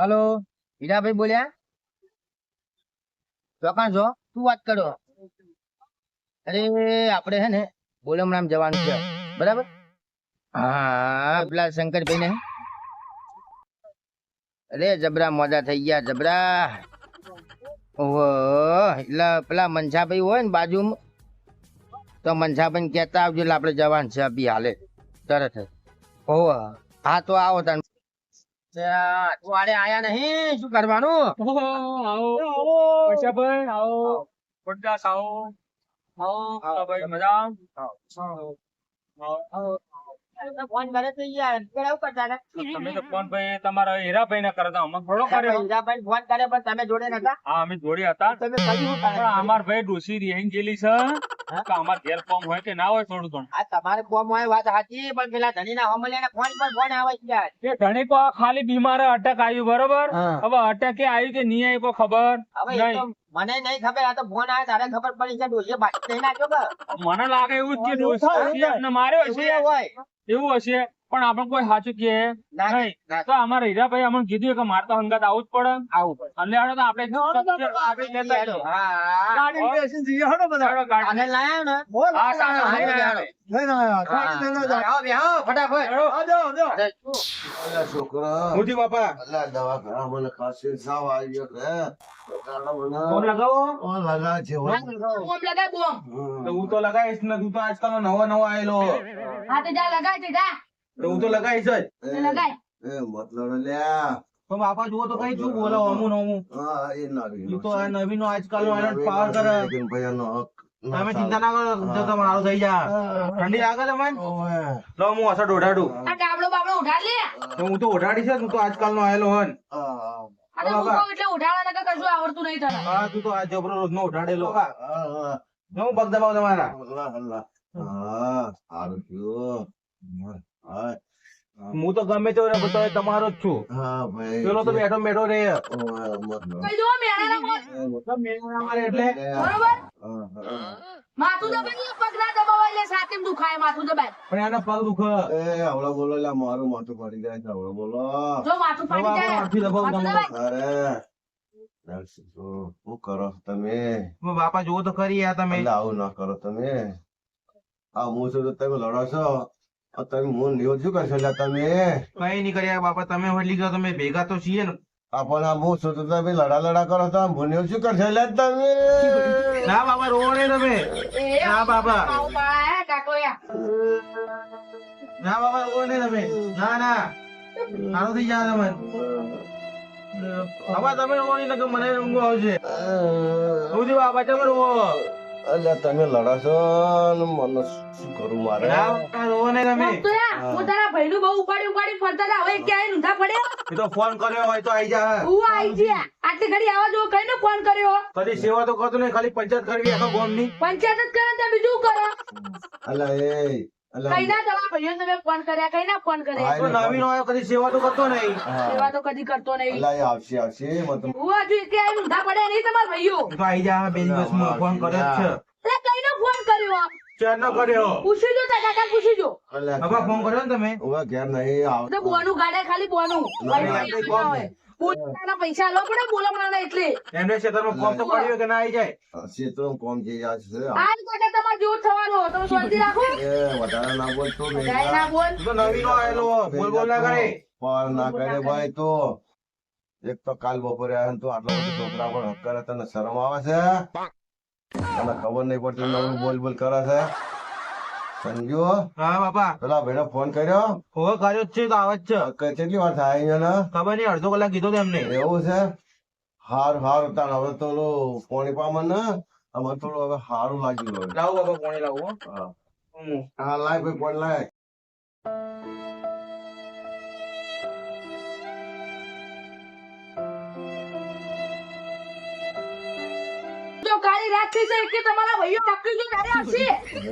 Hello? Hirabhai બોલ્યા? ચોકાણ છો શું વાત કરો? અરે, આપણે હે ને બોલમરામ જવાનું છે. બરાબર? હા, પેલા શંકરભાઈ ને અરે, જબરા મોજા થઈ ગયા, જબરા. ઓહો, એટલે પેલા મનસાભાઈ હોય ને બાજુમાં, તો મનસાભાઈ કહેતા આવજો, એટલે આપણે જવાનું છે અભી હાલે. તરત જ. ઓહો, હા, તો આવો તને અઠવાડે આયા નહીં શું કરવાનું? ફોન કરે તો યાર કેવું કરતા હતા? તમે તો ફોન ભાઈ તમારા હીરાભાઈ ને કરતા અમે થોડો કર્યો. હીરાભાઈ ફોન કરે પણ તમે જોડે નતા? હા અમે જોડે હતા. તમે કર્યું પણ અમાર ભાઈ ડોસી રેંગ ગયેલી છે અમાર ઘેર કોમ હોય કે ના હોય થોડું ઘણું? આ તમારે કોમ હોય વાત સાચી પણ પેલા ધણીના હોમલિયાના ફોન પર ફોન આવે છે યાર. કે ધણીકો આ ખાલી બીમાર અટક આવ્યું બરોબર? હવે અટકે આવ્યું કે નહીં આવ્યું કોઈ ખબર? હવે મને નહીં ખબર આ તો ફોન આવે તારે ખબર પડી છે ડોસીએ બાકી નહીં નાખ્યો મને લાગે એવું જ કે ડોસી માર્યો હશે. એવું હશે. પણ આપણે કોઈ સાચું કે. તો અમારે હીરાભાઈ અમને કીધું કે મારે તો હંગાત આવું જ પડે. આવું પડે. અને તો આપણે. હા. તો હું તો લગાવીશ ને તું તો આજકાલ નવો નવો આવેલો હા તો જા લગાવી જા. હું તો લગાવીશ જ. તે લગાય. એ મતલબ લ્યા તો બાપા જુઓ તો કઈ શું બોલો અમુન અમુન. હા એ નવી તો આ નવીનો આજકાલ નો પાવર કરે. ભૈયાનો હક તમે ચિંતા ના કરો જો તમે સારું થઈ જા. ઠંડી લાગે તમને. લો હું અસર ઓઢાડું આ ડાબડો બાબડો ઉઠાડ લે. તો હું તો ઓઢાડી છે હું તો આજકાલ નો આયેલો હન. હા, હા. અને હું કહું એટલે ઉઠાડવા નકર કશું આવડતું નહીં તને. હા તું તો આ જબરો રોજ નો ઓઢાડેલો હા, હા. હું પગ દબાવ તમારા. અલ્લાહ, અલ્લાહ. હા, સારું થયું. હા, હું. તો ગમે તે બધો તમારો જ છું. હા, ભાઈ. પેલો તો બેઠો બેઠો રે ઓવે, મતલબ. કઈ દો મેણાના મોત એ મતલબ. તમારે એટલે? બરોબર? હા, હા. માથું દબાઈ પગ ના દબાવાય એટલે સાથે દુખાય માથું દબાય પણ એના પગ દુખ. એ હવળો બોલો લ્યા મારું માથું પડી જાય છે હવળો બોલો. જો માથું ફાટી જાય. આથી દબાવ માથું તમે દબાય. અરે શું કરો તમે? બાપા જુઓ તો ખરી યાર તમે. આવું ના કરો તમે. આ હું છું તો તમે લડો છો. તમે હું નિયો શું કરશો? તમે? કઈ નહીં કર્યા બાપા તમે વળલી ગયો તમે ભેગા તો છીએ ને. આપણ આ હું છું તમે લડા લડા કરો છો? હું શું કરશો? લ્યા તમે? ના બાપા રોવો નહીં તમે. ના બાપા પાઉં પાળા કાકો યા ના બાપા રોવો તમે. ના ના. સારું થઈ જાય તમે. બાબા તમે રોવો નહીં મને ઊંઘ આવશે. હું બાપા તમે રોવો. અલ્યા તમે લડો છો ને મને શું કરું મારે? ના રોવો નહીં તમે. હું. તારા ભાઈનું બહુ ઉપાડી ઉપાડી ફરતા હતા હવે ક્યાંય ઊંધા પડ્યા? એ તો ફોન કર્યો હોય તો આવી જા. હું આટલી ઘડી આવા જો નો ફોન કર્યો? કદી સેવા તો કરતો નહીં ખાલી પંચાયત કરવી આખા ગામની. પંચાયત જ કરે તો બીજું કરો? અલ્યા એ અલ્યા કઈના તમારા ભાઈઓ તમે ફોન કર્યા કઈ ના ફોન કર્યા? તો નવીન હોય કદી સેવા તો કરતો નહીં. સેવા તો કદી કરતો નહીં. અલ્યા એ આવશે આવશે મતલબ હું હજુ કે ઊંધા પડે નહીં તમારા ભાઈઓ? ભાઈ જા બે દિવસમાં ફોન કરે છે. એટલે કઈનો ફોન કર્યો? ચાર કર્યો? પૂછી જો કાકા પૂછી જો અલ્યા ફોન કર્યો ને તમે? હવે ઘેર નહીં આવ તો બોનું ગાડે ખાલી બોનું. ભાઈ ભાઈ ના હોય. પોતાના પૈસા આલો પડે બોલા મારા એટલે. એમને ક્ષેત્રમાં ફોન તો પડ્યો કે ના આઈ જાય? ક્ષેત્રો કોમ જે આ છે આજ કાકા તમારે જેવું જ તમે શાંતિ રાખો. એ વધારે ના બોલ તો જાય ના બોલ. તો નવીનો આયેલો બોલ બોલ ના કરે. પણ ના કરે ભાઈ તો. એક તો કાલ બપોરે આવ્યો તું આટલો બધો છોકરા પણ હક તને શરમ આવે છે. તને ખબર નહીં પડતી નવું બોલ બોલ કરે છે. સમજો હા બાપા. પેલા ભાઈ ફોન કર્યો? હવે કર્યો જ છે તો આવે જ છે. કે કેટલી વાર થાય અહીંયા ખબર નહીં અડધો કલાક કીધો તો એમને. એવું છે? હાર હાર તાણ હવે ઓલું પોણી પામન ને અમારે થોડું હવે સારું લાગ્યું હવે. લાવો બાપા પોણી લાવો. હા લાય ભાઈ પોણી લાય. છે કે તમારા ભાઈઓ ત્યારે આવશે?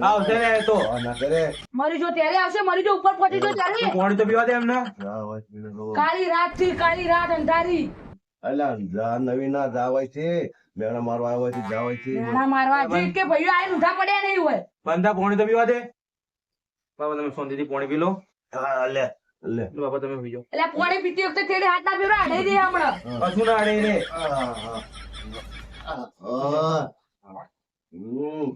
આવશે ને તો. ના કરે. મરી જો ત્યારે આવશે મરી જો ઉપર પહોંચી જો ત્યારે. તું તો પીવા દે એમને. જા વાત મિનિટ કાળી રાતથી કાળી રાત અંધારી. અલ્યા જા નવી ના જાવાય છે. મેણા મારવા આવ્યા છે જાવાય છે. નાના મારવા છે કે ભાઈઓ આઈને ઉઠા પડ્યા નહીં હોય? બંધા પાણી તો પીવા દે. બાબા તમે શાંતિથી પોણી પી લો. હા લે લે. બાપા તમે હોઈ એટલે પોણી પીતી વખતે તેડે હાથ ના પીરો આડે દે હમણાં. કશું ના આડે ને. હમ.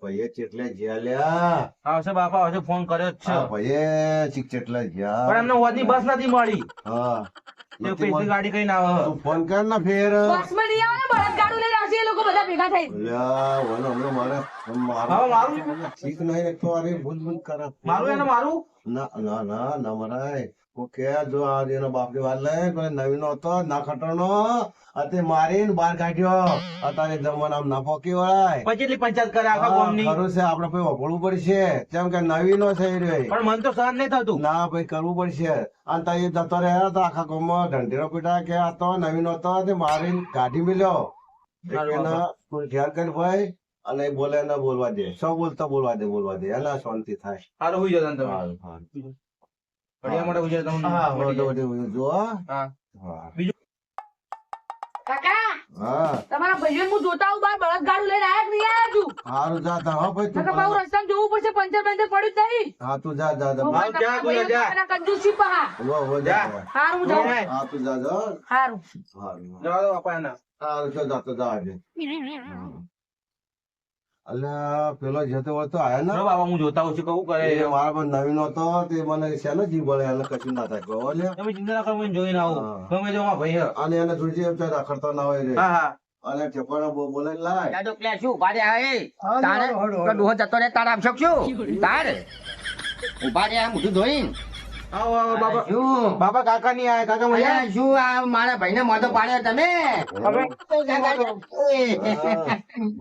ભાઈએ ચેટલે જ્યાં લ્યા. આવશે બાપા આવશે ફોન કર્યો જ છે. ભાઈએ ચીક ચેટલે પણ એમને હોદની બસ નથી મળી. હા. તે ગાડી કઈ ના આવે ફોન કર ના ફેર. બસમાં નહીં આવે ને બળદગાડું લઈને આવશે એ લોકો બધા ભેગા થઈ અલ્યા, વનો હમણાં મારે મારું મારું? ઠીક નહીં ને તો અરે ભૂલ ભૂલ કરે. મારું એને મારું? ના ના ના ના મરાય. કો જો આ એનો બાપની વાત લે પેલો નવીનો હતો ના ખટરનો અતે મારીને બહાર કાઢ્યો. અત્યારે જમવાના આમ ના પોકી વળાય. પછી એટલી પંચાયત કરે આખા હા, ગામની? ખરું છે આપડે ભાઈ વખોડવું પડશે. કેમ કે નવીનો છે એ. પણ મન તો સહન નહીં થતું. ના ભાઈ કરવું પડશે. અને એ જતો રહ્યા તો આખા ગામમાં ઢંઢેરો પીટા કે આ તો નવીનો હતો તે મારીને કાઢી સારું એના ખ્યાલ કરી ભાઈ. અને બોલે ના બોલવા દે. સૌ બોલતા બોલવા દે બોલવા દે. એના શાંતિ થાય. સારું હોય જતા તમે. ઘડિયા માટે ઉજે તમને હા મળી બધું જો હા. હા. કાકા હા. તમારા ભાઈઓ હું જોતા હું બાર બળદગાડું લઈને આયા કે નહીં આયા હજુ? હારું જા તા હા ભાઈ તું નકર રસ્તા જોવું પડશે પંચર પંચર પડ્યું જ નહીં. હા તું જા જા જા હું જા, જા, જા. તમારા છી પહા લો હો જા જા. હારું હું જાઉં. હા તું જા જા. હારું. હારું જા દો બાપા એના હારું તો જા તો જા આજે. અલ્યા પેલો જતો વળતો આયા ને. બાબા હું જોતા હોઉં છું કહું કરે એ મારા પર નવીન હતો તે મને શેનો જીવ બળે એને કશું ના થાય કહો લ્યા. તમે ચિંતા ના કરો હું જોઈને આવું. તમે જો માં ભાઈ અને એને જોજે એમ ચાર રખડતો ના હોય રે. હા હા. અને ઠેકાણો બો બોલે લાય. દાદો પેલા શું ભારે રહ્યા તારે? તો ડોહો જતો રે તારે આપશો શું? તારે? ઊભા રે આ મુઠું ધોઈને. આવો આવો બાપા શું? બાપા કાકા ની આયા કાકા મજા? શું આ મારા ભાઈને મોઢો પાડ્યો તમે?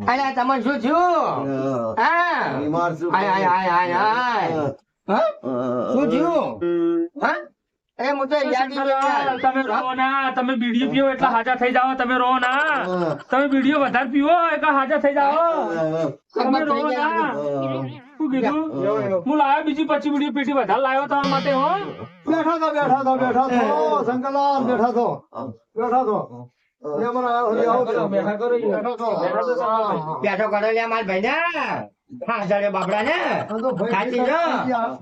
અલ્યા તમે શું થયું? હા. બીમાર છું. હાય હાય હાય આય આય. શું થયું? હા? એ તો યાદ તમે ના તમે બીડીઓ પીઓ એટલે હાજા થઈ જાવ તમે રહો ના. તમે બીડીઓ વધારે પીવો એટલે હાજા થઈ જાવ તમે રહો ના. શું કીધું? હું. લાવ્યો બીજી પચી બીડીઓ પેટી વધારે લાવ્યો તમારા માટે હો. બેઠા તો બેઠો તો બેઠા તો બેઠા તો બેઠા તો કરો. બેઠા તો. બેઠો કરો. લ્યા ભાઈ ભાઈને. હા બાબડા ને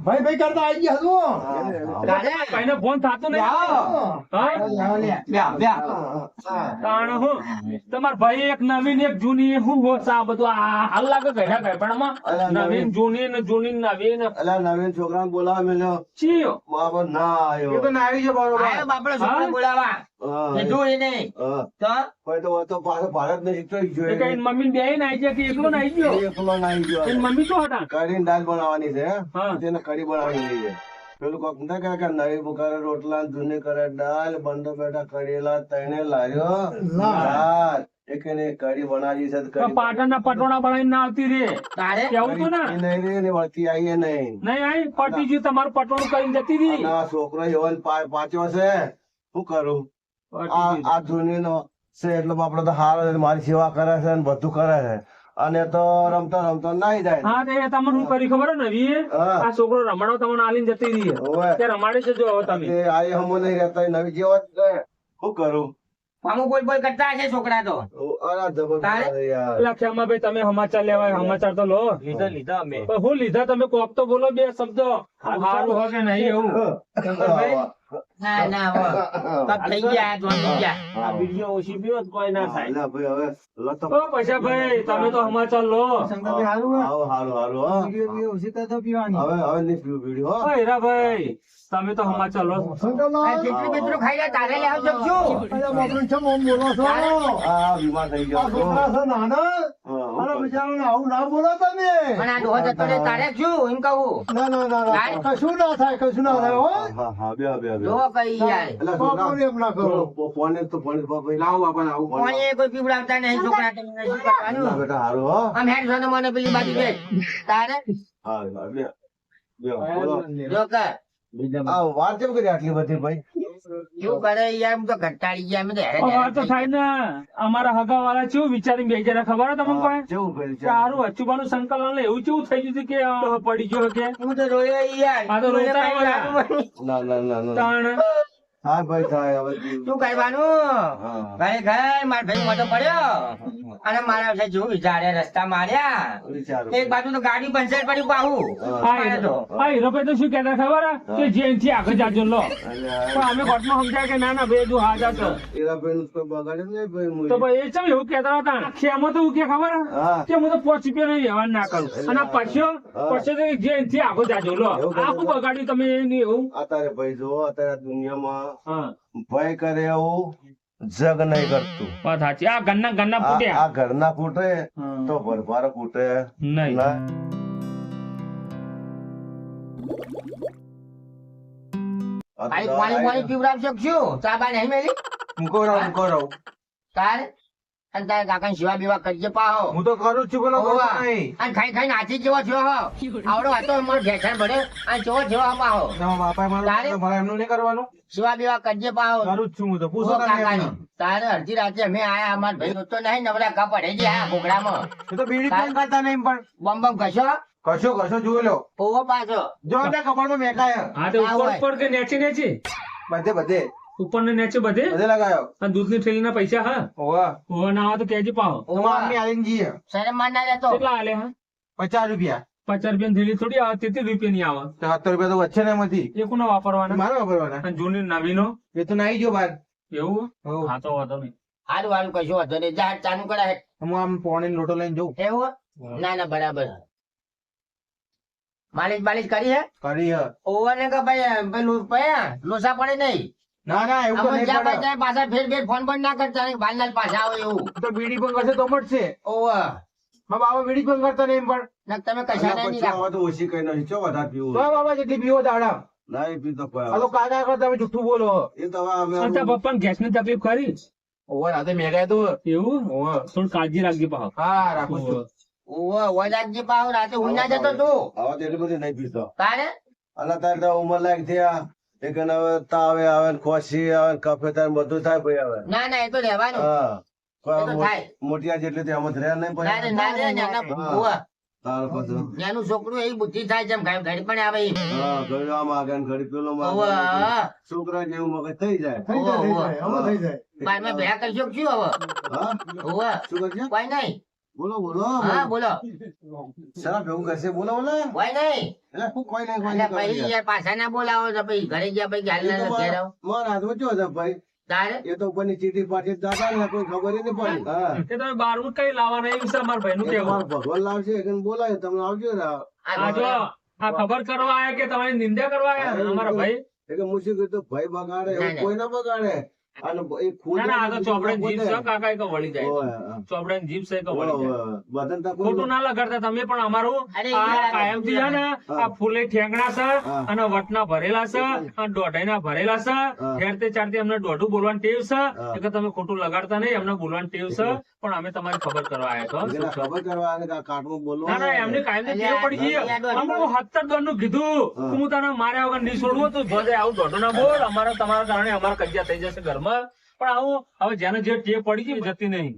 ભાઈ ભાઈ કરતા ગયા. ભાઈ ફોન થતો નહીં. તમારા ભાઈ એક નવીન એક જૂની હું હો આ બધું આ હાલ લાગે ઘડા અલા, નવીન. જૂની ને જૂની નવીન. અલ્યા નવીન છોકરા બોલાવા મેલ્યો. ચીયો. ના એ તો ના આવી જાય બરોબર બાપડો બોલાવા. હા. કીધું એ તો? તો તો પાછો ભારત ને શીખતો જ એ મમ્મી બે નાઈ છે કે એકલો નાઈ ગયો? એકલો ના ગયો. એની મમ્મી શું હતા? કઢી દાળ બનાવવાની છે તેને કઢી બનાવવાની છે. પેલું કોક ના કહે કે નવી કરે રોટલા જૂની કરે દાળ બંધો બેઠા કરેલા તઈને લાર્યો એક એને કઢી બનાવી છે પાટણ ના પટોળા બનાવીને ના આવતી રે. તારે? કેવું તું ને? નહીં રે ને વળતી આવી એ નહીં નહીં આવી પટી તમારું પટોળું કરીને જતી રહી. આ છોકરો એવો ને પાછો છે. શું કરું? આ ગયું. આ જૂની નો છે એટલે આપડે તો હારો મારી સેવા કરે છે ને બધું કરે છે. અને તો રમતો રમતો નાઈ જાય. હા તે તમને શું કરી ખબર ને? નવી આ છોકરો રમાડો તમને આલીન જતી રહી. તે રમાડે છે જો હવે તમે. એ આઈ હમો નહીં રહેતા નવી જેવો જ શું કરું? મામુ બોલ બોલ કરતા હશે છોકરા તો? અરે જબરદસ્ત? યાર. એટલે ભાઈ તમે સમાચાર લેવાય સમાચાર તો લો. લીધા લીધા અમે. પણ હું લીધા તમે કોક તો બોલો બે શબ્દ. સારું હોય કે નહીં એવું. ના ના હો. થઈ ગયા જોન થઈ ગયા. આ બીડીઓ ઓછી પીવો કોઈ ના થાય. અલ્યા ભાઈ હવે લતો ઓ પૈસા ભાઈ તમે તો સમાચાર લો. શંકરભાઈ હારું આવો હારું હારું હો. બીડીઓ બીડીઓ ઓછી કરતા પીવાની. હવે હવે નહીં પીવું બીડી હો. ઓ હીરાભાઈ તમે તો સમાચાર લો. આ જેટલું જેટલું ખાઈ લે તારે લે આવજો શું અરે બાપરે ચમ આમ બોલો છો? આ બીમાર થઈ ગયો છોકરા છે નાના. અરે બિચારાને આવું ના બોલો તમે. પણ આ ડોહો જતો રે તારે શું? એમ કહું. ના ના ના? કશું ના થાય કશું ના થાય હો. હા હા બે બે બે. કઈ યાર કરો. ફોન તો ફોન લાવો બાપા કોણ એ કોઈ પીવડાવતા નહીં છોકરા તમને શું કરવાનું. બેટા હારું હો. આમ હેડ સોનો મને પેલી બાજુ બે તારે? હારું હારું બે બે બોલો. જો કર. આ વાર કેમ કરી આટલી બધી ભાઈ? શું કરે યાર હું તો ઘટાડી ગયા અમે તો હેરાન તો થાય ને. અમારા હગા વાળા ચેવું વિચારીને બેસી જરા ખબર હે તમને કોઈ? કર્યું છે સારું અચુબાનું સંકલન એવું ચેવું થઈ ગયું હતું કે પડી ગયો કે હું તો રોયો યાર. આ તો રોતા. ના ના ના હા ભાઈ થાય. હવે તું કરવાનું હા. ઘરે ઘર માર ભાઈ મોટો પડ્યો? અને મારા વિશે જો વિચારે રસ્તા માર્યા. એક બાજુ તો ગાડી પંચર પડી પાહુ હા. આ હીરોભાઈ તો શું કહેતા ખબર? કે જેનથી આગળ જાજો લો. પણ અમે કોર્ટમાં સમજાય કે ના ના ભાઈ જો બગાડે નહીં ભાઈ તો ભાઈ એ ચમ એવું કહેતા હતા? ખેમો તો કે ખબર? હા. કે હું તો પાંચ રૂપિયા નહીં વ્યવહાર ના કરું. અને પછી પાછો તો જેનથી આગળ જાજો લો. આખું? બગાડ્યું તમે નહીં એવું. અત્યારે ભાઈ જો અત્યારે દુનિયામાં હા ભય કરે એવું જગ નહીં કરતું. વાત સાચી. આ ઘરના ઘરના ફૂટે ફૂટ્યા? આ ઘરના ફૂટે. તો ભરભાર ફૂટે. નહીં. પાણી પાણી પીવડાવશો શું? ચા બા નહીં મેલી? મૂકો રહો મૂકો રહો. તાર? અને તારે કાકા સેવા બેવા કરજે પાહો. હું તો કરું છું બોલો કરતો ઓવા. નહીં. અને ખાઈ ખાઈ નાચી જેવો થયો હો. આવડો હતો મારો ઢેસણ ભરે. અને જેવો જેવો પાહો. તમારા મારું મારે એમનું નહીં કરવાનું. સેવા બેવા કરજે પાહો. કરું છું હું તો પૂછો ઓ તમે કાકાની. એમને. તારે અડધી રાતે અમે આયા અમાર ભાઈ તો નહીં નવરા કા પડે છે આ તો બીડી પણ કરતા નહીં પણ. બમ બમ કશો કશો કશો જોઈ લો ઓવો પાછો. જો એટલે કપાળમાં મેકાય હા તો ના ઉપર હોય. કે નેચે નેચે બધે બધે. ઉપર ને નેચે બધે? બધે લગાયો. અને દૂધની થેલીના પૈસા હા? ઓવા ઓવા ના આવે તો કહેજે પાહો. આલીને માન ના રહેતો કેટલા આલે હા? પચાસ રૂપિયા. પચાસ રૂપિયા થેલી થોડી આવે તેત્રીસ રૂપિયા ની આવે સત્તર રૂપિયા તો વચ્ચે ના એમાંથી. એ કોના વાપરવાના? મારે વાપરવાના. અને જૂની નવીનો? એ તો નાઈ ગયો બાર. એવું. હા. તો વાંધો નહીં. હારું હારું કશું વાંધો નહીં. જા ચાલુ કરાય હું આમ પોણી લોટો લઈને જઉં. એવું? ના ના બરાબર. માલિશ બાલિશ કરી હે? કરી હે. ઓવર ને કે ભાઈ પેલું પયા લોસા પડે નહીં. ના ના એવું તો નહીં પડે. પાછા ફેર ફેર ફોન પણ ના કરતા નહીં પાછા આવે એવું. તો બીડી પણ કરશે તો મળશે. બાબા બીડી પણ કરતા નહીં પણ. ના તમે કશા નહીં રાખો તો ઓછી કઈ નથી ચો વધારે પીવું તો બાબા જેટલી પીવો દાડા ના એ પીતો કોઈ આ તો કાકા કરતા તમે જુઠ્ઠું બોલો. એ તો હવે અમે અને તારા પપ્પાને તકલીફ કરી ઓવર રાતે મેગાય તો એવું? ઓવર થોડું કાળજી રાખજે પાહો હા રાખું છું. ઓવર વજાજી પાવ રાતે હું ના જતો તું. હવે એટલી બધી નહીં પીતો. તારે? અલા તારે ઉમર ઉંમર લાયક થયા. એને હવે તાવે આવે ને ખોસી આવે ને કફે થાય બધું થાય ભાઈ હવે ના ના એ તો રહેવાનું. હા. કોઈ એ તો મો- થાય. મોટિયા જેટલી તો એમ જ રહ્યા નહીં ના ના ના ના તારો પછી એનું છોકરું એ બુદ્ધિ થાય જેમ ઘડી ઘડી પણ આવે. હા ઘડી આમ આગળ ઘડી પેલો છોકરા જેવું મગજ થઈ જાય. થઈ જાય થઈ જાય. બારમાં ભેગા કરશો કે શું હવે? હા? શું કરશે? કોઈ નહીં. બોલો બોલો. હા બોલો. શરાબ ભેગું કરશે. બોલો બોલો. કોઈ નહીં. એટલે શું કોઈ નહીં કોઈ નહીં યાર. પાછા ના બોલાવો તો પછી ઘરે ગયા પછી ગાલ ના ઘેર આવો. મોર હાથમાં ચો છે ભાઈ? તારે? એ તો ઉપરની ચીઠી પાછી દાદા ને કોઈ ખબર નહીં પડી. હા. એ તમે બારમું કઈ લાવવાના એ વિશે અમારા ભાઈ નું કેવું ભગવાન લાવશે કે બોલાય તમે આવજો ને. આ ખબર કરવા આયા કે તમારી નિંદા કરવા આયા અમારા ભાઈ? એટલે મુસીબત તો ભાઈ બગાડે એવું. કોઈ ના બગાડે. ના ના ખોટું ના લગાડતા તમે પણ અમારું અરે આ યાર, કાયમથી છે ને આ ફૂલે ઠેંગણા છે અને વટના ભરેલા છે અને દોઢાઈના ભરેલા છે. હેરતે ચારતે એમને દોઢું બોલવાનું ટેવ છે. તમે ખોટું લગાડતા નહીં એમને બોલવાનું ટેવ છે. પણ અમે તમારી ખબર કરવા આવ્યા છો ખબર કરવા આવે કે આ કાટમાં બોલવું ના ના એમની કાયમ ટેવ પડી ગઈ. હું સત્તર દોઢનું કીધું. હા. હું તને માર્યા વગર નહીં છોડવું તો જોજે આવું દોઢું ના બોલ અમારા તમારા કારણે અમારા કજિયા થઈ જશે ઘરમાં. પણ આવું હવે જેને જે ટેપ પડી ગઈ જતી નહીં.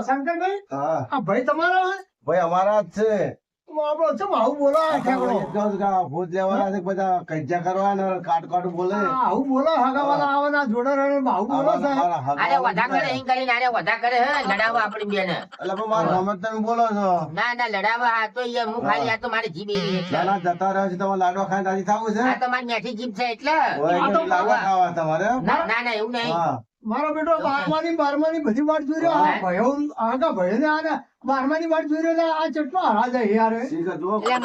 શંકરભાઈ હા. ભાઈ તમારા ભાઈ અમારા જ છે. તો ચમ આવું બોલો ઠેકડો? એટલો જ કે આ ભૂત લેવાના છે બધા કજ્જા કરવા કાટ કાટ બોલે. આવું બોલો હગાવાલા આવવાના જોડે રહીને આવું બોલો સાહેબ. અરે વધા કરે અહીં કરીને અરે વધા કરે હે લડાવવા આપણી બેન. એટલે પણ મારા તમે બોલો છો. ના ના લડાવવા આ તો યાર હું ખાલી આ તો મારી જીભ એવી ના ના જતા રહ્યો છે તમારે લાડવા ખાઈને રાજી થવું છે? આ તો મારી મેઠી જીભ છે એટલે. આ તો લાડવા ખાવા. તમારે? ના ના એવું નહીં. મારો બેટો બારમાની બારમાની બધી વાત જોઈ રહ્યો. આ ભાઈઓ આગા ભાઈ ને આને બારમાની વાત જોઈ રહ્યો આ ચટલો હરા જાય યાર. સીધા જો હવે.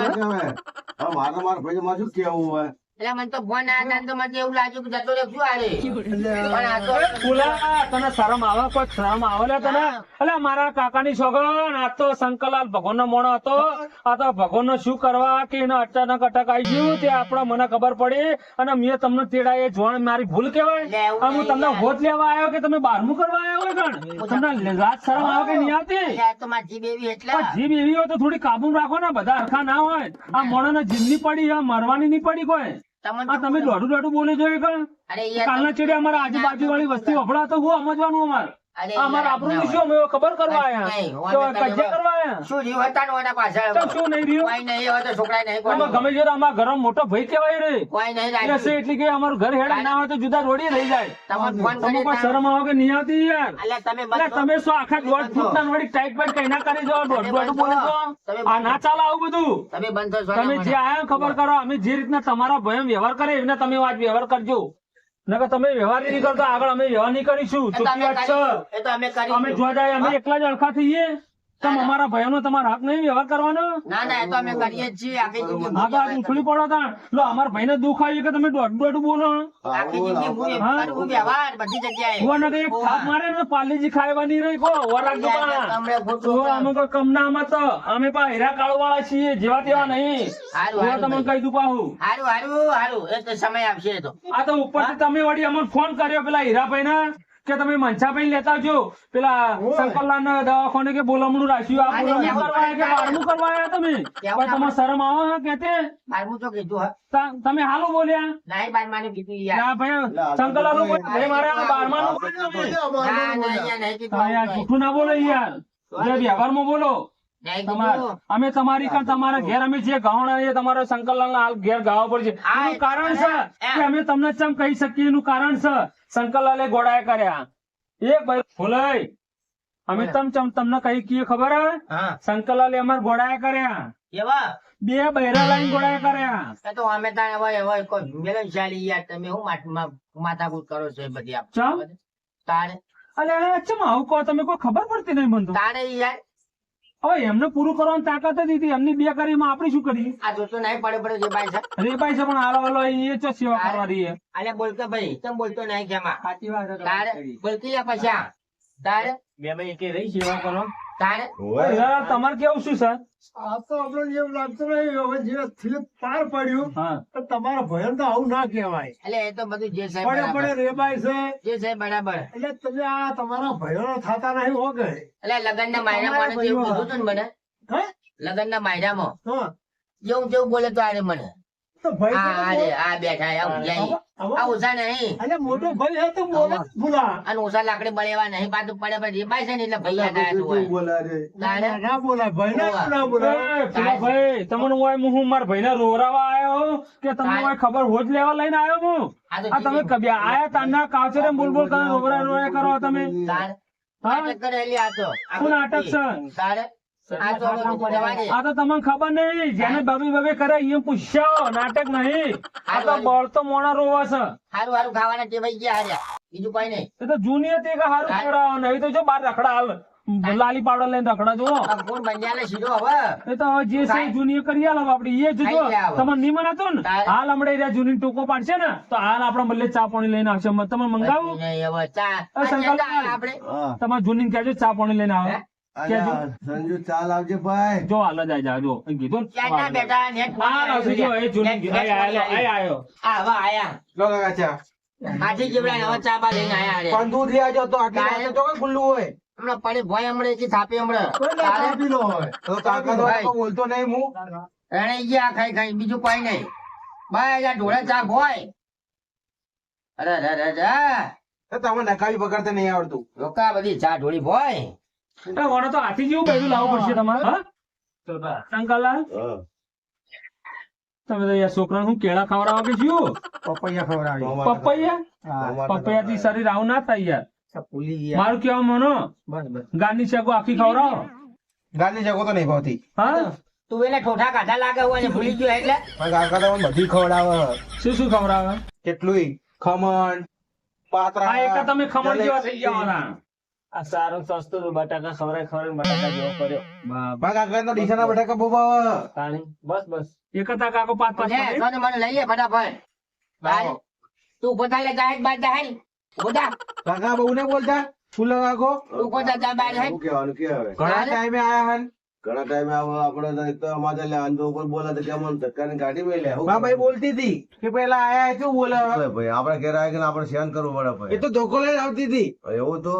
હવે મારા ભાઈ મારું શું કેવું હોય? એટલે મને તો ફોન આવ્યા તો મને એવું લાગ્યું કે જતો રહેજો આરે પણ આ તો ફૂલા તને શરમ આવે કોઈ? શરમ આવે લે તને? એટલે મારા કાકાની છોકરો આ તો શંકરલાલ ભગવાન નો મોણો હતો. આ તો ભગવાન શું કરવા કે એનો અચાનક અટક આવી ગયું? તે આપણે મને ખબર પડી અને મેં તમને તેડા એ જોણ મારી ભૂલ કેવાય હું તમને. હોત લેવા આવ્યો કે તમે બારમું કરવા આવ્યો હોય પણ? તમને રાત શરમ આવે કે નહીં આવતી? જીભ એવી એટલે જીભ એવી હોય તો થોડી કાબુ રાખો ને બધા હરખા ના હોય. આ મોણો જીભની પડી મરવાની નહીં પડી કોઈ. તમે દોઢું દોઢું બોલી જોઈએ કણ અરે કાલના છેડે અમારા આજુબાજુ વાળી વસ્તી વફડા તો હું સમજવાનું અમારે. અમારા યાર, શું અમે ખબર કરવા આયા? તો કજ્જા કરવા આયા? શું જીવ હતા ને ઓના તો શું નહીં રહ્યું? કોઈ નહીં હોય તો છોકરા નહીં કોઈ આમાં ગમે છે અમારા ઘરમાં મોટો ભાઈ કહેવાય રે. કોઈ નહીં એટલે એટલે કે અમારું ઘર હેડા ના હોય તો જુદા રોડી રહી જાય. તમને ફોન તમે કરી કોઈ શરમ આવો કે નહીં આવતી યાર. અલ્યા તમે એટલે તમે શું આખા દોઢ ફૂટના વળી ટાઈટ બાઈટ કઈ ના કરી દો દોઢ દોઢ બોલી આ ના ચાલે આવું બધું? તમે બંધ તમે જે આયા ખબર કરો અમે જે રીતના તમારા ભયમ વ્યવહાર કરે એમને તમે આજ વ્યવહાર કરજો. નકર તમે વ્યવહાર નહીં કરતા આગળ અમે વ્યવહાર નહીં કરીશું. અમે જોવા જાય અમે એકલા જ અડખા થઈએ. તમે અમારા ભયનો તમારા હક નહીં વ્યવહાર કરવાનો? ના ના એ તો અમે કરીએ જ છીએ આખી જિંદગી હા તો આજ ઉછળી પડો તા લો અમારા ભાઈને દુઃખ આવ્યું કે તમે દોઢ દોઢ બોલો? આખી જિંદગી હું? એ હા. કરું વ્યવહાર બધી જગ્યાએ. હું નકર એક થાપ મારે ને પાલીજી ખાવાની રહી કો વરાગ તમને ખોટું અમે કોઈ કમના આમાં તો અમે પા હીરા કાળો વાળા છીએ જેવા તેવા નહીં. હારું, હારું તમને કહી દઉં પાહું. હારું હારું હારું એ તો સમય આવશે તો. આ તો ઉપરથી તમે વળી અમને ફોન કર્યો પેલા હીરાભાઈ ના કે તમે મંછાભાઈ લેતા આવજો. પેલા શંકરલાલ ના દવાખાને કે બોલમણું રાખ્યું આ બોલમણું કેવું કરવા આયા કે બારમું કરવાયા તમે? પણ તમારે શરમ આવે હા કે તે? બારમું તો કીધું હા. તમે હાલો બોલ્યા. નહીં બારમાનું કીધું યાર. ના ભાઈ શંકરલાલનું ભાઈ મારે આ બારમાનું બોલ્યા જૂઠું ના બોલો યાર. જે વ્યવહારમાં બોલો. અમે તમારી કાં તમારા ઘેર અમે જે ગાવણા આવીએ તમારા શંકરલાલ હાલ ઘેર ગાવા પડશે એનું કારણ છે કે અમે તમને ચમ કહી શકીએ એનું કારણ છે શંકરલાલે ગોળાએ કર્યા. એ ભાઈ અમે તમ ચમ તમને કઈ કીએ ખબર હે? શંકરલાલે અમાર ગોળાએ કર્યા. એવા? બે બૈરા લાઈન ગોળાએ કર્યા. એ તો અમે ત્યાં એવા એવા કોઈ મેલો યાર તમે હું માથાકૂટ કરો છો એ બધી આપ તારે અલે ચમ આવું કહો? તમે કોઈ ખબર પડતી નહીં મને તારે યાર હવે એમને પૂરું કરવાની તાકાત જ હતી. એમની બે કરીમાં આપણે શું કરી આ જોતો નહીં પડે પડે જે ભાઈ છે. રેપાઈ છે પણ હાલો હાલો એ ચો સેવા કરવા રહી અલે બોલતો ભાઈ તમ બોલતો નહીં કેમાં સાચી વાત તારે બોલતી યા પછી. તારે? બે ભાઈ એકે રહી સેવા કરો. તમારે કેવું શું સર આ તો આપણે એમ લાગતું નહીં. હવે જે થયું પાર પડ્યું તો તમારા ભયન તો આવું ના કહેવાય. એટલે એ તો બધું જે સાહેબ પડે પડે બરાબર રેબાય છે. જે સાહેબ બરાબર. એટલે તમે આ તમારા ભયો થતા નહીં હો ગए એટલે લગન ના માયરા મને જેવું કીધું તું મને? હે? લગન ના માયરામાં. હા. જેવું જેવું બોલે તો આરે મને. તો ભાઈ આ રે, આ બેઠા આવું. હવે- આ ઓછા નહીં. અરે મોટો ભાઈ હે બોલે ભૂલા. અને ઓછા લાકડી બળેવા નહીં પાછું પડે પડે એ છે ને એટલે ભાઈ યાદ આવ્યા તું બોલા રે. તારે ના ના બોલાય ભાઈ ના ના બોલાય ભાઈ તમને હું હું મારા ભાઈને રોરાવા આવ્યો કે તમને હું ખબર હોજ લેવા લઈને આવ્યો હું? આ તમે કબ્યા આયા તાના કાચરે બોલ બોલ કરે રોરા રોરા કરો તમે? તારે હા? નાટક કરેલી આ તો. નાટક છે? તારે આ તો જવા તમને ખબર નહીં. જેને બબી બબે કરે એ પૂછ્યો. નાટક નહીં. આ તો બળતો મોણા રોવા છે. હારું હારું ખાવાના ટેવાઈ ગયા હાર્યા. બીજું કઈ નહીં. એ તો જૂની હતી કે હારું ખવડાવો નહીં તો જો બાર રખડા હાલ. લાલી પાવડર લઈને રખડા જો આ બંજાલે સીધો હવે. એ તો જે છે જૂની કરી આલો આપડે એ જ જો. ખાઈ ગયા હવે. તમને નિમન હતું ને? હાલ હમણાં રહ્યા જૂની ટોકો પાડશે ને તો હાલ આપડે બદલે ચા પાણી લઈને આવશે. તમે મંગાવું. તમારે જૂની કહેજો ચા પાણી લઈને આવે. સંજુ ચાલ આવજે ભાઈ. જો હાલ જ આઈ જો. કીધું ક્યાં ના નેટ ફોન હા આવ્યો આવશે જો એ જૂની નેટ- કીધું. નેટ આય ફોન આયો, આયો. આ હવે આયા. લો કાકા ચા. હાથી જીવડા હવે ચા બા લઈને આયા રે. પણ દૂધ લઈ આવજો તો આટલી રાતે તો કઈ ખુલ્લું હોય. હમણાં પડે ભોય હમણાં એકી થાપી હમણાં. તારે કાપી હોય. તો કાકા તો બોલતો નહીં હું. રણાઈ ગયા ખાઈ ખાઈ બીજું કોઈ નહીં. ભાઈ આ ઢોળે ચા ભોય. અરે અરે અરે અરે. તમે નકાવી પકડતા નહીં આવડતું. રોકા બધી ચા ઢોળી ભોય. વણો તો હાથી જેવું બેઠું લાવવું પડશે તમારે શંકરલાલ તમે તો યાર છોકરા હું કેળા ખવડાવો કે શું પપૈયા ખવડાવી પપૈયા? પપૈયા થી શરીર આવું ના થાય યાર. મારું કેવા મનો બસ બસ. શાકો આખી ખવડાવો ગાંધી શાકો તો નહીં ભાવતી હા? તું એને ઠોઠા કાઢા લાગે હોય ભૂલી ગયો એટલે? કાકા તો બધી ખવડાવે. શું શું ખવડાવે? કેટલું ખમણ પાત્રા આ એક તમે ખમણ જેવા થઈ જવાના આ સારું સસ્તું બટાકા ખવડાય બટાકા જેવો કર્યો. બા કાકા તો ડીસાના બટાકા બહુ ભાવે. પાણી બસ બસ. એક કાકો પાંચ પાંચ લે, પાકી. મને લઈ ફટાફટ. ભાઈ તું પોતા લે જાય બાર જાય પોતા કાકા બહુ ને બોલતા? ફૂલ કાકો તું પોતા જા બાર જાય શું કે હવે? ઘણા ટાઈમે આયા હન. ઘણા ટાઈમે આપણે તો અમારે એટલે આંધો ઉપર બોલે તો કેમ ધક્કાની ગાડી મેં લે ભાઈ બોલતી હતી કે પેલા આયા શું બોલે ભાઈ આપણે આવી આપણે સહન કરવું પડે એ તો ધોકો લઈને આવતી હતી. એવું તો?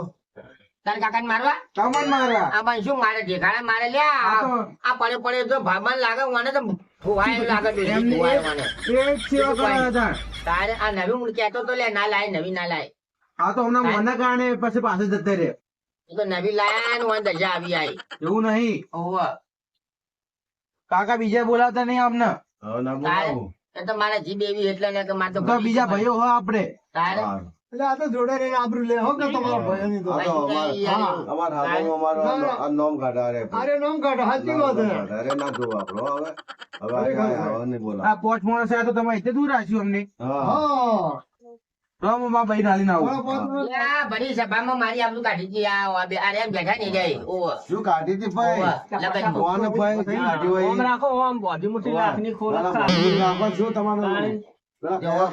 તાર કાકા મારવા? કમન મારા આમાં શું મારે ઢેકાણા મારે લે આ આ તો આ પડે પડે તો ભામાન લાગે મને તો ફુવાય લાગે ફુવાય મને. એ સેવા કરવા હતા. તારે આ નવી હું કહેતો તો લે ના લાય નવી ના લાય. આ તો હમણાં મના કારણે પછી પાછળ જતા તો નવી લાયા ને આવી આઈ એવું નહીં. ઓવે. કાકા બીજા બોલાવતા નહીં આમને ના બોલાવું. એ તો મારા જીભ એવી એટલે ને કે મારે તો બીજા ભાઈઓ હો આપણે. તારે. એટલે આ તો જોડે રહીને આબરૂ લે. હો કે તમારા ભાઈઓની તો? તો અમાર- હાથમાં અમારો આ નોમ કાઢા રે. અરે નોમ કાઢો સાચી વાત નોમ છે કાઢા રે, ના જોવું આપણો હવે. હવે હવે નહીં બોલાવું. આ પોચ માણસ આ તો તમે એટલે દૂર રાખ્યું અમને? હા. હું. મારા ભાઈ હાલીને આવું. આ સભામાં મારી આબરૂ કાઢી આ અરે એમ બેઠા નહીં જાય. ઓવે. શું કાઢી હતી ભાઈ? ઓવે. ભાઈ? કાઢી હોય આમ રાખો આમ બોધી મોટી લાખની ખોલ ના, ના, ખાલી. બાજુ રાખો, શું તમારું પેલા કહેવા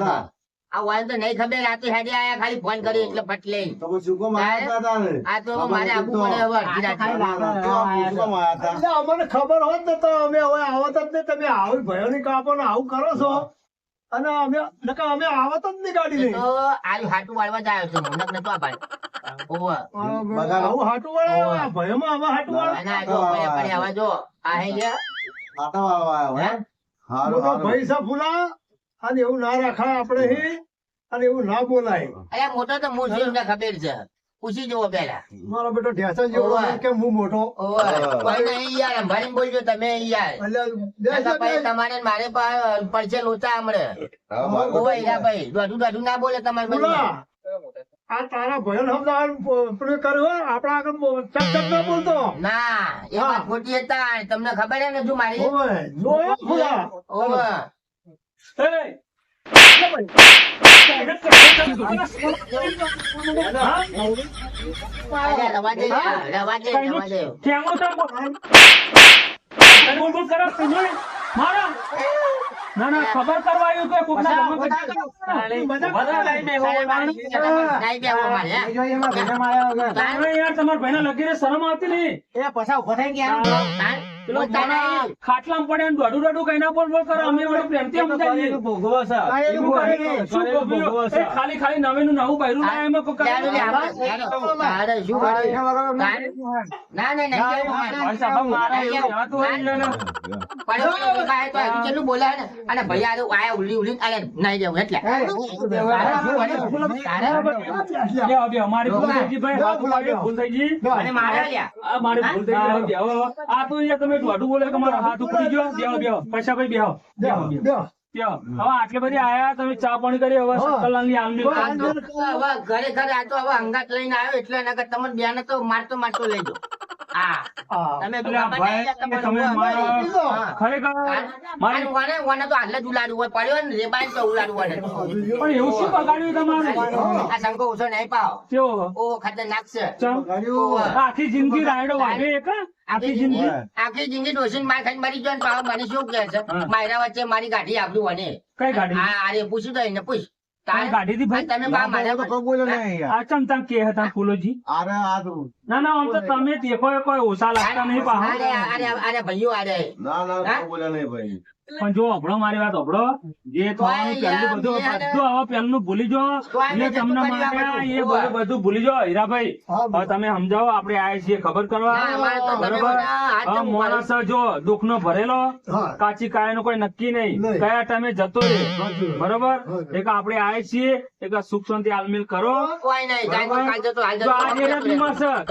હતા. તો નહીં ખબર આ તો આયા ખાલી ફોન કરી એટલે ફટ લઈ તો શું કામ આયા હતા તારે? આ તો મારે આબુ પડે હવે અડધી રાતે. ના, ના, તો આ શું કામ આયા હતા? એટલે અમને ખબર હોત ને તો અમે હવે આવત જ નહીં તમે આવી ભાઈઓની કાપો ને આવું કરો છો અને અમે નકા અમે આવત જ નહીં ગાડી લઈ તો હાટું વાળવા જ આવ્યો છું મોનક નતો આ ઓવે. આવું હાટું ભાઈઓમાં આવા હાટું વાળા અને જો પડે પડે આવા જો આ હે લે. આટા વાળવા હે? હારું, ભાઈ છે ફૂલા અને એવું ના રાખાય આપણે હી અને એવું ના બોલાય. અરે મોટો તો હું છું ખબર છે. પૂછી જુઓ પેલા મારો બેટો ઢેસા જેવો કે હું મોટો? કોઈ નહીં યાર ભાઈ બોલજો તમે યાર. તમારે મારે પડશે લોચા હમણે. હા, બરાબર. ભાઈ દોઢું દોઢું ના બોલે તમારે. આ તારા આપણા આગળ ના બોલતો. ના એ હા. વાત ખોટી હતા તમને ખબર હે ને જો મારી? ઓવે ઓવે. ના ના ખબર કરવા આવ્યું કે તમારા ભાઈને લગીને શરમ આવતી નહીં એ પછા ઊભા થઈ ગયા? પેલો. ખાટલામાં પડે ને દોઢું દોઢું કઈ ના બોલ બોલ કરો અમે વળી પ્રેમથી સમજાવીએ. ભોગવો છે ખાલી ખાલી નવેનું નવું પહેરું એમાં ના, ના, નહીં કહેવું મારે. ભાઈ સાહેબ, મારા એવું નહીં કહેવાતું હોય ને એને. પડ્યો તો એ ભાઈ તો હજુ કેટલું બોલે છે ને. અને તો આયા ઉલી ઉલી જવું એટલે અમારી ભૂલ થઈ ગઈ અને મારે આ મારી ભૂલ થઈ ગઈ આ તો યાર તમે દોઢું બોલે કે હાથ ઉપડી ગયો? બેહો બેહો. પૈસા ભાઈ બેહો. બેહો બેહો. હવે આટલી બધી આયા તમે ચા પાણી કરી હવે શંકરલાલની આલમી આ ઘરે ઘરે આ તો હવે અંગાત લઈને આવ્યો એટલે એના કરતા તમને બેને તો મારતો મારતો લઈ જાઓ. તમે. ખરેખર મારી કોને કોને તો જ હોય. પડ્યો ને રેબાઈ તો હોય. પણ એવું શું બગાડ્યું તમારું? આ શંકો ઓછો નહીં પાવ કેવો? ઓ ખતરનાક છે. આખી જિંદગી રાયડો વાગે એક આખી જિંદગી? આખી જિંદગી ડોસીન માર ખાઈને મરી ગયો ને પાછો મને શું કહે છે. માયરા વચ્ચે મારી ગાડી આપ્યું મને કઈ ગાડી? હા આરે પૂછ્યું દઈ ને પૂછ. તારી? ગાડી થી ભાઈ? તમે બા મારા બોલો નહીં આ ચમ તા કે હતા ફૂલોજી? અરે આ તો ના ના આમ તો તમે દેખો કોઈ ઓછા લાગતા નહીં પાહો. અરે અરે અરે ભાઈઓ અરે. ના ના? બોલ્યા નહીં ભાઈ. પણ જો હભળો મારી વાત હભળો જે થવાનું પહેલું બધું બધું હવે પહેલું ભૂલી જો એટલે તમને એ બધું. બધું ભૂલી જો હીરાભાઈ હવે તમે સમજાવો આપણે આયા છીએ ખબર કરવા? બરોબર? માણસ જો દુઃખ નો ભરેલો કાચી કાયા કોઈ નક્કી નહીં. કયા ટાઈમે જતો રહે બરોબર. એક આપણે આયા છીએ એક સુખ શાંતિ આલમીલ કરો. કોઈ નહીં જતો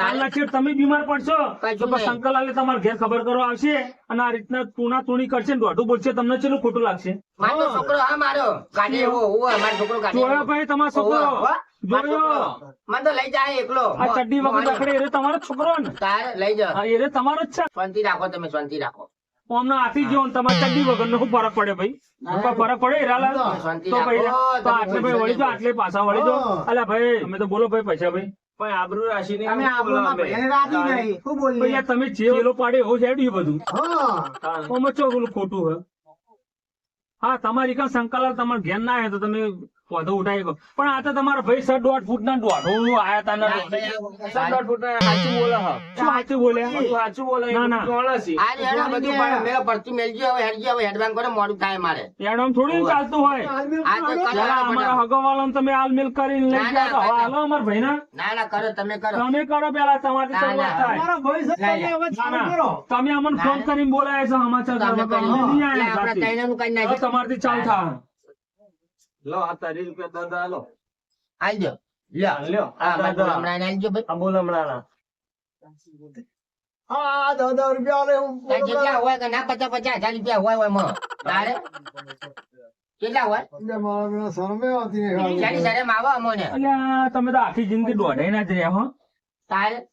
કાલના છેડ તમે બીમાર પડશો. તો નહીં. શંકરલાલે તમારા ઘેર ખબર કરવા આવશે અને આ રીતના તુણા તુણી કરશે ને દોઢું બોલશે તમને ચેલું ખોટું લાગશે? મારો છોકરો હા મારો. ગાડી એવો હોવો મારો છોકરો ગાડી જોયો ભાઈ તમારો છોકરો. મને તો લઈ જાય એકલો. આ ચડ્ડી વગર રખડે એ તમારો છોકરો ને. તારે લઈ જા. હા એ તમારો જ છે. શાંતિ રાખો તમે શાંતિ રાખો. અમને આથી જો તમારે ચડ્ડી વગર નો ફરક પડે ભાઈ? ફરક પડે તો ભાઈ તો આટલે ભાઈ વળી જો આટલે પાછા વળી જો. અલ્યા ભાઈ તમે તો બોલો ભાઈ પૈસા ભાઈ. પણ આબરૂ રાશિની અમે આબરૂમાં ભાઈને રાજી નહીં. શું બોલીએ? ભાઈ યાર તમે જે ઓલો પાડે એવું છે હેડ્યું બધું. હા. આમાં ચો ઓલું ખોટું હે? હા તમારી કાં સંકલન તમારે ઘેર ના હે તો તમે પોધો શકો પણ આ તો તમારા ભાઈ સર દોઢ ફૂટ ના દોઢ આયા તા ના સાત દોઢ ફૂટના સાચું બોલે હા. શું સાચું બોલે? સાચું બોલે ના, ના. ચોળસી આ બધું પણ મેલો પરથી મેલજી હવે હેડજી હવે હેડવાન કરે મોડું થાય મારે. એનું થોડું ચાલતું હોય. આ તો કરો. અમારા હગવાલન તમે હાલ મેલ કરીને લઈ ગયા તો હાલો અમાર ભાઈ ના ના કરો તમે કરો. તમે કરો પેલા તમારી ના, શરૂઆત થાય. મારા ભાઈ સર તમે હવે ના, ચાલુ કરો. તમે અમને ફોન કરીને બોલાયા છો સમાચાર તમે કરવા. કરી અમે નહીં આયા આપણે. તૈણાનું કરી હવે તમારથી ચાલ થાય લો આ તારી રૂપિયા દાદા લો આલજો. લ્યો. લ્યો. આ દાદા. હમણાં આલજો ભાઈ. આ બોલ હમણાં આ રૂપિયા હું તાર હોય કે ના પચાસ પચાસ હજાર રૂપિયા હોય હોયમાં. તારે કેટલા હોય? એટલે મારા શરમે આવતી નહીં આવે અમોને. અલ્યા તમે તો આખી જિંદગી દોઢાઈ ના જ રહ્યા હો.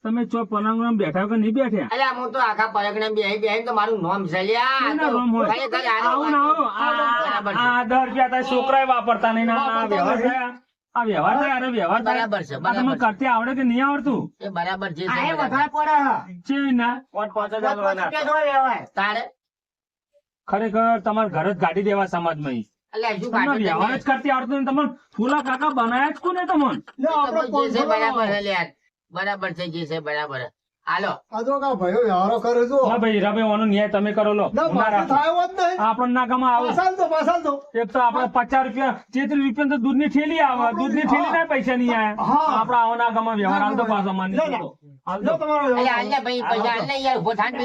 તમે છો પલંગ બેઠા કે નહીં બેઠા અરે હું તો આખા પલકને બેહી બેહી તો મારું નામ છે લ્યા. આ કેના તો નામ હોય? ખરેખર આનો આવું ના આવું. આ બરાબર છે. આ દસ રૂપિયા તારા છોકરાએ વાપરતા નહીં. આ વ્યવહાર થયા. આ વ્યવહાર થયા અરે વ્યવહાર બરાબર છે આ તમને બરાબર છે. કરતી આવડે કે નહીં આવડતું? એ બરાબર છે આ વધારે પડે છે ના. પાંચ પાંચ હજાર તારે? ખરેખર તમારે ઘર જ ગાડી દેવા સમાજમાં વ્યવહાર જ કરતી આવડતું નહીં તમને ફૂલા કાકા બનાયા જ કોને તમને? બરાબર. બરાબર છે જે છે બરાબર. હાલો. આ કા ભાઈઓ વ્યવહારો કરે છો? હા ભાઈ હીરાભાઈ ઓનો ન્યાય તમે કરો લો. ના ના પાછું રાખું. થાય હોત નહીં. આપણને નાકામાં આવું. પાછળ તો પાછળ તો. એક તો આપણે પચાસ રૂપિયા તેત્રીસ રૂપિયા તો દૂધની થેલી આવે. દૂધની થેલી ના પૈસા નહીં આવે હા. આવો ના નાકામાં વ્યવહાર આમ તો પાછો માની. હાલ તમારો. ભાઈ પૈસા યાર ઊભો થાને.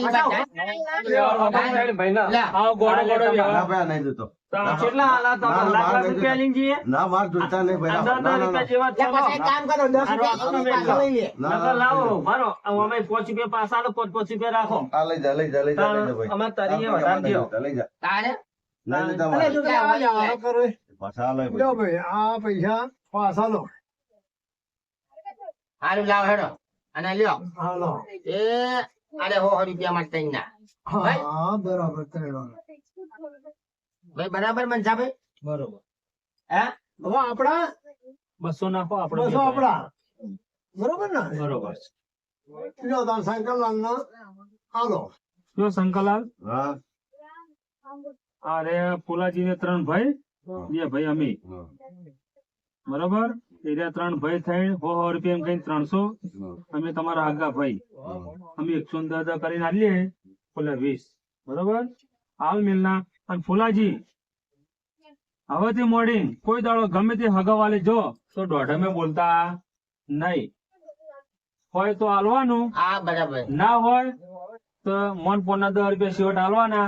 આવો વ્યવહાર. નહીં દેતો કેટલા આલા? લાખ રૂપિયા લઈને જઈએ? ના માર નહીં ભાઈ. ના, ના, જેવા લે, કામ કરો રૂપિયા લે. ના, લાવો મારો અમે પાંચ રૂપિયા પાછા આલો પાંચ પાંચ રૂપિયા રાખો. આ લઈ જા લઈ જા લઈ જા ભાઈ. અમે તરીએ આ વધારે લઈ જા તારે? નહીં લેતા મારે. જો કે આ વ્યવહારો કરે? પાછા આ લો ભાઈ. ભાઈ આ પૈસા પાછા લો. હારું લાવ હેડો. અને લ્યો. હાલો એ અરે હો હો રૂપિયા હા બરાબર ત્રણ ભાઈ બરાબર મનસા ભાઈ? બરોબર. હે? હવે આપડા બસો નાખો આપણે બસો આપડા બરોબર ને? બરોબર. લો તાર શંકરલાલ નો હાલો. લો શંકરલાલ. હા. અરે ફુલાજી ને ત્રણ ભાઈ બે ભાઈ અમે. બરોબર? એરિયા ત્રણ ભાઈ થઈ હો હો રૂપિયા એમ કઈ ત્રણસો. અમે તમારા આગા ભાઈ. અમે એકસો દસ કરીને આલીએ ફૂલે વીસ. બરોબર? હાલ મિલના. અને ફુલાજી હવેથી મોડી કોઈ દાડો ગમે તે હગાવાલે જો. તો દોઢમે બોલતા. નહીં. હોય તો હાલવાનું. હા બરાબર. ના હોય તો મન પોના દસ રૂપિયા સિવટ હાલવાના.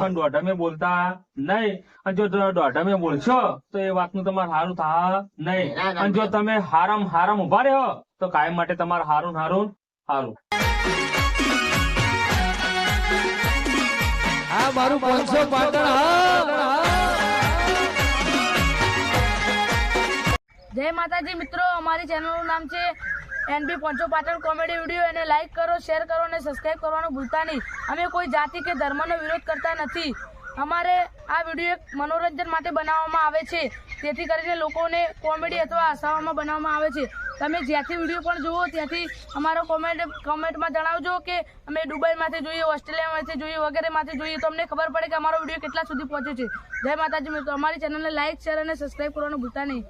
પણ દોઢમે બોલતા નહીં. અને જો દોઢમે બોલશો તો એ વાતનું તમારે સારું થા નહીં. અને જો તમે હારમ હારમ ઊભા રહ્યો તો કાયમ માટે તમારે હારું હારું હારું. જય માતાજી, મિત્રો, અમારી ચેનલનું નામ છે NB Pancho Patan comedy video. એને લાઈક કરો શેર કરો અને સબસ્ક્રાઈબ કરવાનું ભૂલતા નહીં. અમે કોઈ જાતિ કે ધર્મનો વિરોધ કરતા નથી. અમારે આ વીડિયો એક મનોરંજન માટે બનાવવામાં આવે છે. તેથી કરીને લોકોને કોમેડી અથવા હસાવામાં બનાવવામાં આવે છે. તમે જ્યાંથી વીડિયો પણ જુઓ, ત્યાંથી અમારો કોમેન્ટ કોમેન્ટમાં જણાવજો કે અમે દુબઈમાંથી જોઈએ, ઓસ્ટ્રેલિયામાંથી જોઈએ, વગેરેમાંથી જોઈએ. તો અમને ખબર પડે કે અમારો વીડિયો કેટલા સુધી પહોંચ્યો છે. જય માતાજી મિત્રો, અમારી ચેનલને લાઇક શેર અને સબસ્ક્રાઈબ કરવાનું ભૂલતા નહીં.